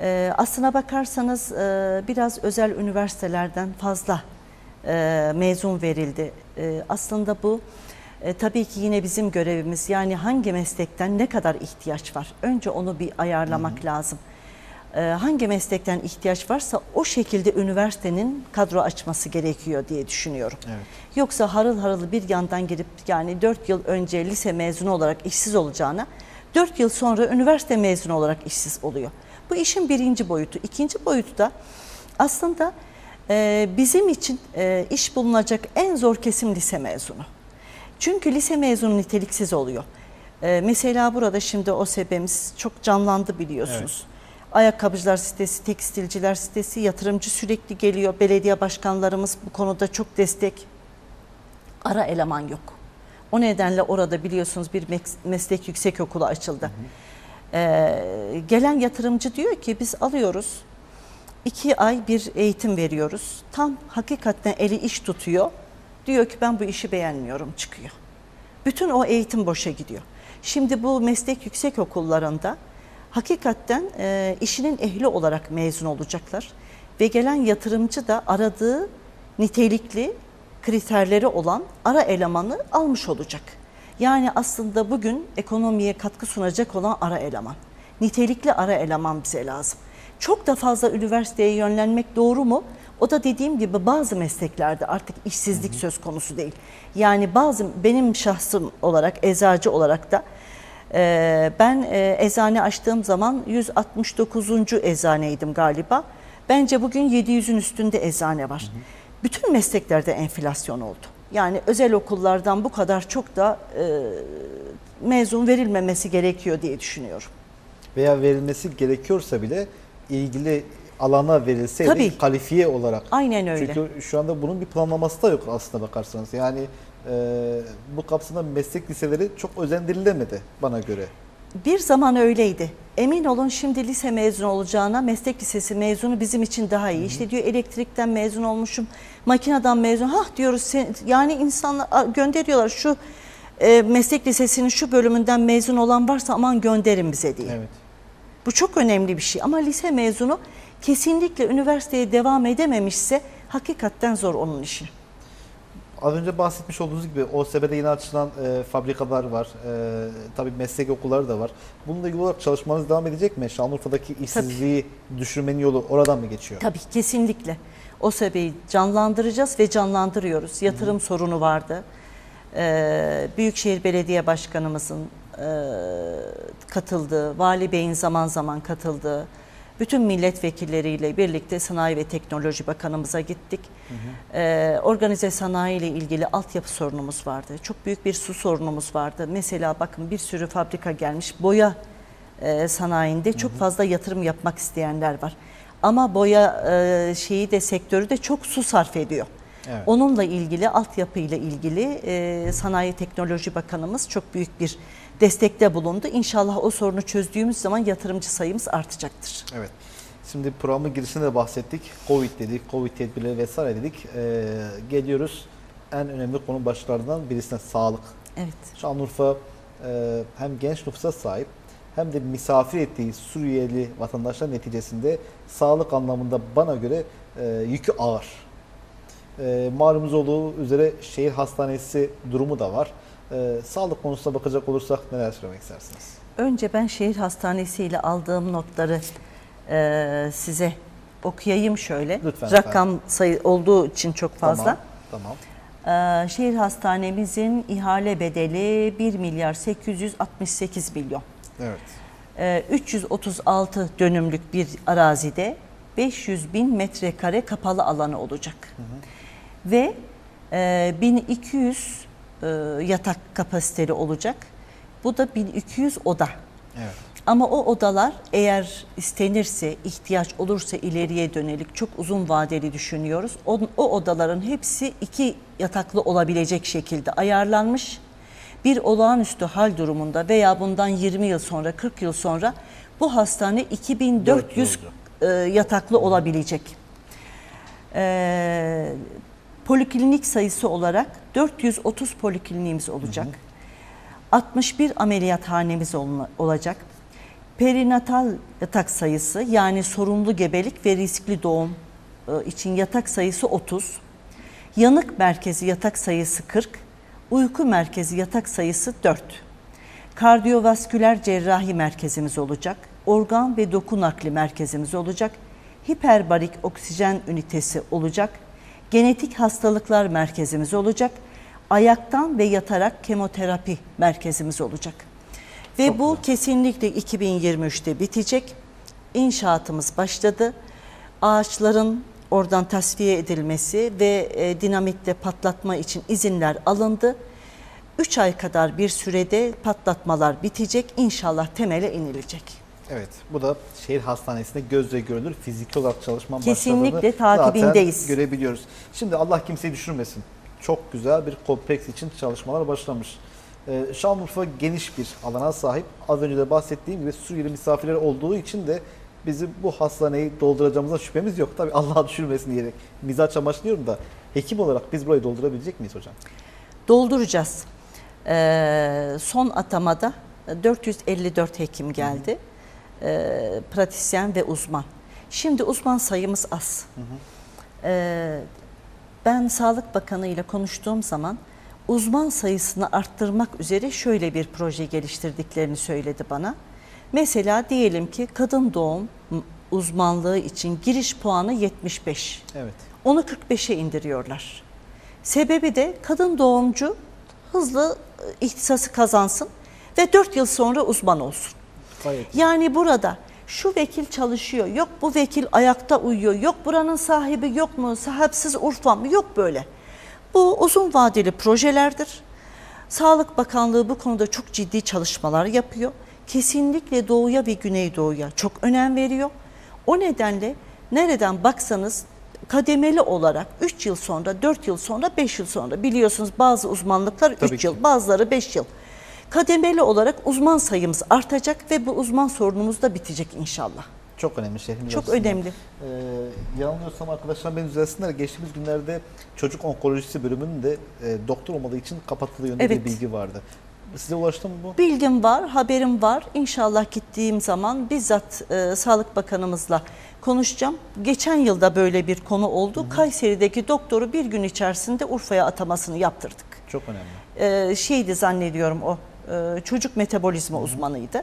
E, aslına bakarsanız e, biraz özel üniversitelerden fazla e, mezun verildi. E, aslında bu e, tabii ki yine bizim görevimiz yani hangi meslekten ne kadar ihtiyaç var? Önce onu bir ayarlamak lazım. E, hangi meslekten ihtiyaç varsa o şekilde üniversitenin kadro açması gerekiyor diye düşünüyorum. Evet. Yoksa harıl harıl bir yandan girip yani 4 yıl önce lise mezunu olarak işsiz olacağına 4 yıl sonra üniversite mezunu olarak işsiz oluyor. Bu işin birinci boyutu. İkinci boyutu da aslında e, bizim için e, iş bulunacak en zor kesim lise mezunu. Çünkü lise mezunu niteliksiz oluyor. E, mesela burada şimdi OSB'miz çok canlandı biliyorsunuz. Ayakkabıcılar sitesi, tekstilciler sitesi, yatırımcı sürekli geliyor. Belediye başkanlarımız bu konuda çok destek. Ara eleman yok. O nedenle orada biliyorsunuz bir meslek yüksekokulu açıldı. Ee, gelen yatırımcı diyor ki biz alıyoruz, iki ay bir eğitim veriyoruz. Tam hakikaten eli iş tutuyor. Diyor ki ben bu işi beğenmiyorum çıkıyor. Bütün o eğitim boşa gidiyor. Şimdi bu meslek yüksek okullarında hakikaten e, işinin ehli olarak mezun olacaklar. Ve gelen yatırımcı da aradığı nitelikli kriterleri olan ara elemanı almış olacak. Yani aslında bugün ekonomiye katkı sunacak olan ara eleman. Nitelikli ara eleman bize lazım. Çok da fazla üniversiteye yönlenmek doğru mu? O da dediğim gibi bazı mesleklerde artık işsizlik söz konusu değil. Yani bazı benim şahsım olarak eczacı olarak da e, ben e, eczane açtığım zaman 169. eczaneydim galiba. Bence bugün 700'ün üstünde eczane var. Bütün mesleklerde enflasyon oldu. Yani özel okullardan bu kadar çok da e, mezun verilmemesi gerekiyor diye düşünüyorum. Veya verilmesi gerekiyorsa bile ilgili alana verilseydi Tabii. kalifiye olarak. Aynen öyle. Çünkü şu anda bunun bir planlaması da yok aslında bakarsanız. Yani e, bu kapsamda meslek liseleri çok özendirilemedi bana göre. Bir zaman öyleydi. Emin olun şimdi lise mezunu olacağına meslek lisesi mezunu bizim için daha iyi. İşte diyor elektrikten mezun olmuşum, makineden mezun. Hah diyoruz sen, yani insanlar gönderiyorlar şu e, meslek lisesinin şu bölümünden mezun olan varsa aman gönderin bize diye. Evet. Bu çok önemli bir şey ama lise mezunu kesinlikle üniversiteye devam edememişse hakikaten zor onun işi. Az önce bahsetmiş olduğunuz gibi OSB'de yeni açılan e, fabrikalar var. E, tabii meslek okulları da var. Bununla ilgili olarak çalışmanız devam edecek mi? Şanlıurfa'daki işsizliği düşürmenin yolu oradan mı geçiyor? Tabii kesinlikle. O sebebi canlandıracağız ve canlandırıyoruz. Yatırım sorunu vardı. Ee, Büyükşehir Belediye Başkanımızın e, katıldığı, Vali Bey'in zaman zaman katıldığı, bütün milletvekilleriyle birlikte Sanayi ve Teknoloji Bakanımıza gittik. Ee, organize sanayi ile ilgili altyapı sorunumuz vardı. Çok büyük bir su sorunumuz vardı. Mesela bakın bir sürü fabrika gelmiş. Boya e, sanayinde çok fazla yatırım yapmak isteyenler var. Ama boya e, şeyi de sektörü de çok su sarf ediyor. Evet. Onunla ilgili altyapıyla ilgili e, Sanayi Teknoloji Bakanımız çok büyük bir destekte bulundu. İnşallah o sorunu çözdüğümüz zaman yatırımcı sayımız artacaktır. Evet. Şimdi programın girişinde de bahsettik. Covid dedik, Covid tedbirleri vesaire dedik. E, geliyoruz en önemli konu başlarından birisine sağlık. Evet. Şanlıurfa e, hem genç nüfusa sahip hem de misafir ettiği Suriyeli vatandaşlar neticesinde sağlık anlamında bana göre e, yükü ağır. E, malumunuz olduğu üzere şehir hastanesi durumu da var. E, sağlık konusuna bakacak olursak neler söylemek istersiniz? Önce ben şehir hastanesi ile aldığım notları e, size okuyayım şöyle. Lütfen Rakam sayı olduğu için çok fazla. Tamam. tamam. Ee, şehir hastanemizin ihale bedeli 1 milyar 868 milyon. Evet. Ee, 336 dönümlük bir arazide 500 bin metrekare kapalı alanı olacak. Ve e, 1200 e, yatak kapasiteli olacak. Bu da 1200 oda. Evet. Ama o odalar eğer istenirse, ihtiyaç olursa ileriye dönelik çok uzun vadeli düşünüyoruz. O, o odaların hepsi iki yataklı olabilecek şekilde ayarlanmış. Bir olağanüstü hal durumunda veya bundan 20 yıl sonra, 40 yıl sonra bu hastane 2400 e, yataklı olabilecek. Ee, poliklinik sayısı olarak 430 polikliniğimiz olacak. 61 ameliyathanemiz olacak. Perinatal yatak sayısı yani sorumlu gebelik ve riskli doğum e, için yatak sayısı 30. Yanık merkezi yatak sayısı 40. Uyku merkezi yatak sayısı 4. Kardiyovasküler cerrahi merkezimiz olacak. Organ ve doku nakli merkezimiz olacak. Hiperbarik oksijen ünitesi olacak. Genetik hastalıklar merkezimiz olacak. Ayaktan ve yatarak kemoterapi merkezimiz olacak. Ve Çok bu güzel. kesinlikle 2023'te bitecek. İnşaatımız başladı. Ağaçların oradan tasfiye edilmesi ve e, dinamitle patlatma için izinler alındı. 3 ay kadar bir sürede patlatmalar bitecek. İnşallah temele inilecek. Evet, bu da şehir hastanesinde gözle görülür fiziki olarak çalışma Kesinlikle başladığını takibindeyiz. zaten görebiliyoruz. Şimdi Allah kimseyi düşürmesin. Çok güzel bir kompleks için çalışmalar başlamış. Ee, Şanlıurfa geniş bir alana sahip. Az önce de bahsettiğim gibi Suriyeli misafirler olduğu için de bizim bu hastaneyi dolduracağımızdan şüphemiz yok. Tabii Allah düşürmesin diyerek mizaç amaçlıyorum da hekim olarak biz burayı doldurabilecek miyiz hocam? Dolduracağız. Ee, son atamada 454 hekim geldi. Ee, pratisyen ve uzman. Şimdi uzman sayımız az. Ee, ben Sağlık Bakanı ile konuştuğum zaman uzman sayısını arttırmak üzere şöyle bir proje geliştirdiklerini söyledi bana. Mesela diyelim ki kadın doğum uzmanlığı için giriş puanı 75. Evet. Onu 45'e indiriyorlar. Sebebi de kadın doğumcu hızlı e, ihtisası kazansın ve 4 yıl sonra uzman olsun. Yani burada şu vekil çalışıyor, yok bu vekil ayakta uyuyor, yok buranın sahibi yok mu, sahipsiz Urfa mı, yok böyle. Bu uzun vadeli projelerdir. Sağlık Bakanlığı bu konuda çok ciddi çalışmalar yapıyor. Kesinlikle doğuya ve güneydoğuya çok önem veriyor. O nedenle nereden baksanız kademeli olarak 3 yıl sonra, 4 yıl sonra, 5 yıl sonra biliyorsunuz bazı uzmanlıklar Tabii 3 ki. yıl, bazıları 5 yıl. Kademeli olarak uzman sayımız artacak ve bu uzman sorunumuz da bitecek inşallah. Çok önemli şehrimiz Çok açısından. önemli. Ee, yanılmıyorsam arkadaşlar beni düzelsinler. Geçtiğimiz günlerde çocuk onkolojisi bölümünün de e, doktor olmadığı için kapatıldığı yönünde Evet. bilgi vardı. Size ulaştı mı bu? Bilgim var, haberim var. İnşallah gittiğim zaman bizzat e, Sağlık Bakanımızla konuşacağım. Geçen yılda böyle bir konu oldu. Kayseri'deki doktoru bir gün içerisinde Urfa'ya atamasını yaptırdık. Çok önemli. E, şeydi zannediyorum o, e, çocuk metabolizma uzmanıydı.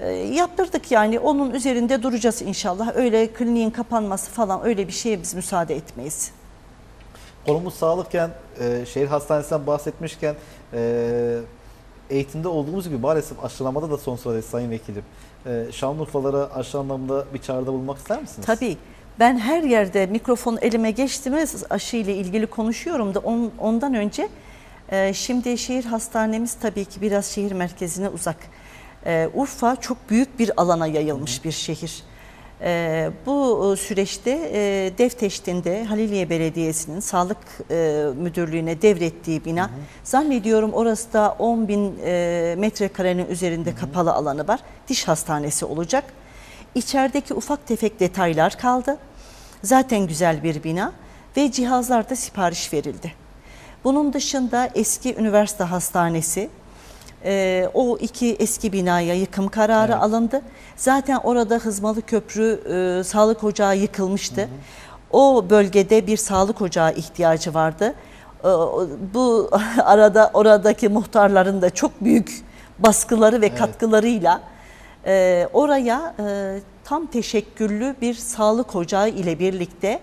E, yaptırdık yani onun üzerinde duracağız inşallah. Öyle kliniğin kapanması falan öyle bir şeye biz müsaade etmeyiz. Konumuz sağlıkken, e, şehir hastanesinden bahsetmişken e, eğitimde olduğumuz gibi maalesef aşılamada da son sıradayız Sayın Vekilim. E, Şanlıurfalara aşı anlamında bir çağrıda bulunmak ister misiniz? Tabii. Ben her yerde mikrofon elime geçti mi aşı ile ilgili konuşuyorum da on- ondan önce şimdi şehir hastanemiz tabii ki biraz şehir merkezine uzak. E, Urfa çok büyük bir alana yayılmış bir şehir. E, bu süreçte e, Defteştin'de Haliliye Belediyesi'nin sağlık e, müdürlüğüne devrettiği bina zannediyorum orası da 10 bin e, metrekarenin üzerinde kapalı alanı var. Diş hastanesi olacak. İçerideki ufak tefek detaylar kaldı. Zaten güzel bir bina ve cihazlar da sipariş verildi. Bunun dışında eski üniversite hastanesi, e, o iki eski binaya yıkım kararı Evet. alındı. Zaten orada Hızmalı Köprü e, sağlık ocağı yıkılmıştı. O bölgede bir sağlık ocağı ihtiyacı vardı. E, bu arada oradaki muhtarların da çok büyük baskıları ve Evet. katkılarıyla e, oraya e, tam teşekküllü bir sağlık ocağı ile birlikte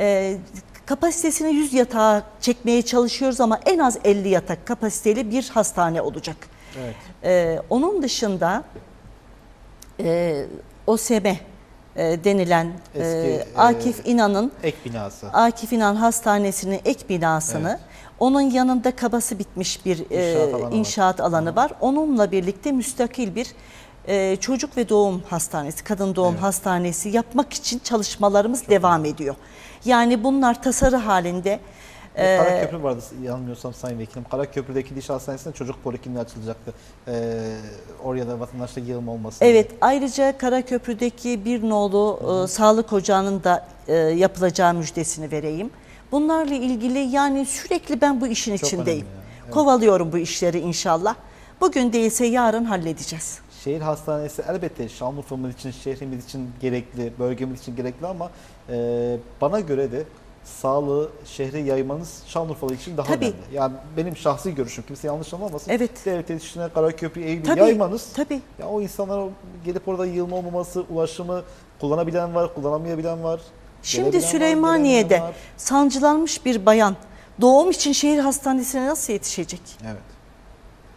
e, kapasitesini 100 yatağa çekmeye çalışıyoruz ama en az 50 yatak kapasiteli bir hastane olacak. Evet. Ee, onun dışında e, OSM e, denilen e, Eski, e, Akif İnan'ın Ek binası. Akif İnan Hastanesi'nin ek binasını Evet. onun yanında kabası bitmiş bir e, İnşaat alanı var. inşaat alanı var. Onunla birlikte müstakil bir e, çocuk ve doğum hastanesi, kadın doğum Evet. hastanesi yapmak için çalışmalarımız devam ediyor. Yani bunlar tasarı halinde e, Karaköprü vardı yanılmıyorsam Sayın Vekilim. Karaköprü'deki diş hastanesinde çocuk polikliniği açılacaktı. Ee, oraya da vatandaşta yığılma olmasın. diye. Evet, ayrıca Karaköprü'deki bir nolu e, sağlık ocağının da e, yapılacağı müjdesini vereyim. Bunlarla ilgili yani sürekli ben bu işin Çok içindeyim. önemli evet. Kovalıyorum bu işleri inşallah. Bugün değilse yarın halledeceğiz. Şehir hastanesi elbette Şanlıurfa'mız için, şehrimiz için gerekli, bölgemiz için gerekli ama e, bana göre de sağlığı şehre yaymanız Şanlıurfalı için daha Tabii. önemli. Yani benim şahsi görüşüm, kimse yanlış anlamasın. Evet. Devlet yetiştiğine Karaköprü, Eylül Tabii, yaymanız tabii. ya o insanlar gelip orada yığılma olmaması, ulaşımı kullanabilen var, kullanamayabilen var. Şimdi var, Süleymaniye'de gelemeyen var. sancılanmış bir bayan doğum için şehir hastanesine nasıl yetişecek? Evet.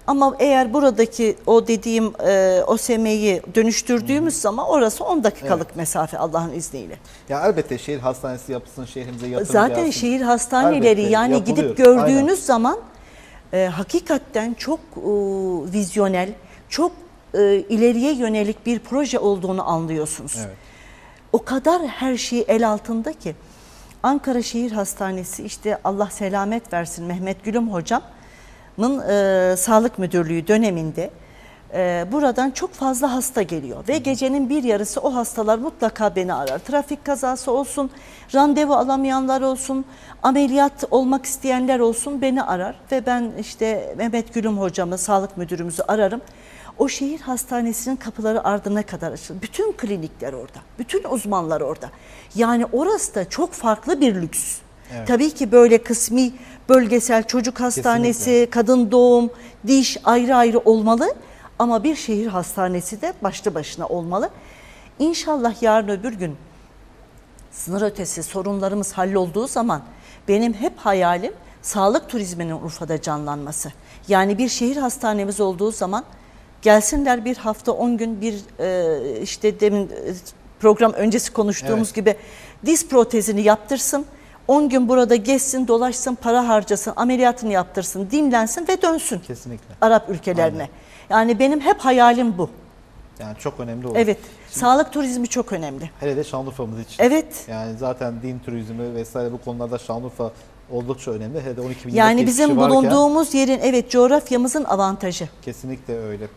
Ama eğer buradaki o dediğim e, OSM'yi dönüştürdüğümüz zaman orası 10 dakikalık mesafe Allah'ın izniyle. Ya elbette şehir hastanesi yapılsın, şehrimize yatırım Zaten gelsin. şehir hastaneleri Elbette, yani yapılıyor. gidip gördüğünüz Aynen. zaman e, hakikaten çok e, vizyonel, çok e, ileriye yönelik bir proje olduğunu anlıyorsunuz. Evet. O kadar her şey el altında ki. Ankara Şehir Hastanesi işte Allah selamet versin Mehmet Gülüm hocamın e, sağlık müdürlüğü döneminde e, buradan çok fazla hasta geliyor. Ve gecenin bir yarısı o hastalar mutlaka beni arar. Trafik kazası olsun, randevu alamayanlar olsun, ameliyat olmak isteyenler olsun beni arar. Ve ben işte Mehmet Gülüm hocamı, sağlık müdürümüzü ararım. O şehir hastanesinin kapıları ardına kadar açılır. Bütün klinikler orada, bütün uzmanlar orada. Yani orası da çok farklı bir lüks. Evet. Tabii ki böyle kısmi bölgesel çocuk hastanesi, kadın doğum, diş ayrı ayrı olmalı. Ama bir şehir hastanesi de başlı başına olmalı. İnşallah yarın öbür gün sınır ötesi sorunlarımız hallolduğu zaman benim hep hayalim sağlık turizminin Urfa'da canlanması. Yani bir şehir hastanemiz olduğu zaman gelsinler bir hafta 10 gün bir e, işte demin e, program öncesi konuştuğumuz Evet. gibi diz protezini yaptırsın. 10 gün burada gezsin, dolaşsın, para harcasın, ameliyatını yaptırsın, dinlensin ve dönsün Kesinlikle. Arap ülkelerine. Yani benim hep hayalim bu. Yani çok önemli olur. Evet. Sağlık turizmi çok önemli. Hele de Şanlıurfa'mız için. Evet. Yani zaten din turizmi vesaire bu konularda Şanlıurfa oldukça önemli. Hele de 12 bin Yani bizim geçmişi varken bulunduğumuz yerin evet coğrafyamızın avantajı. Kesinlikle öyle.